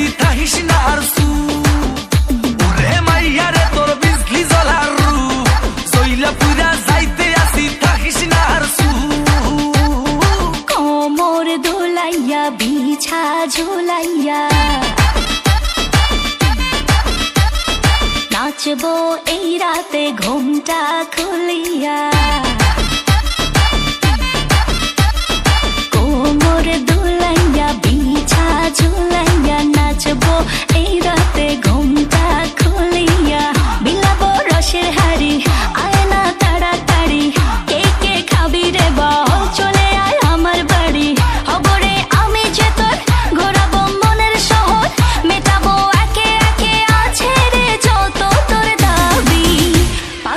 বেশি থাহিস না আর সু। ওরে মাইয়া রে, তোর বিজলি রু। জইলা পুরা যাইতে আসি থাহিস না আর সু। কোমর দোলাইয়া, বিছা ঝোলাইয়া। নাচবো এই রাতে, ঘুমটা খুলিয়া।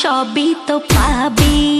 সবই তো পাবি।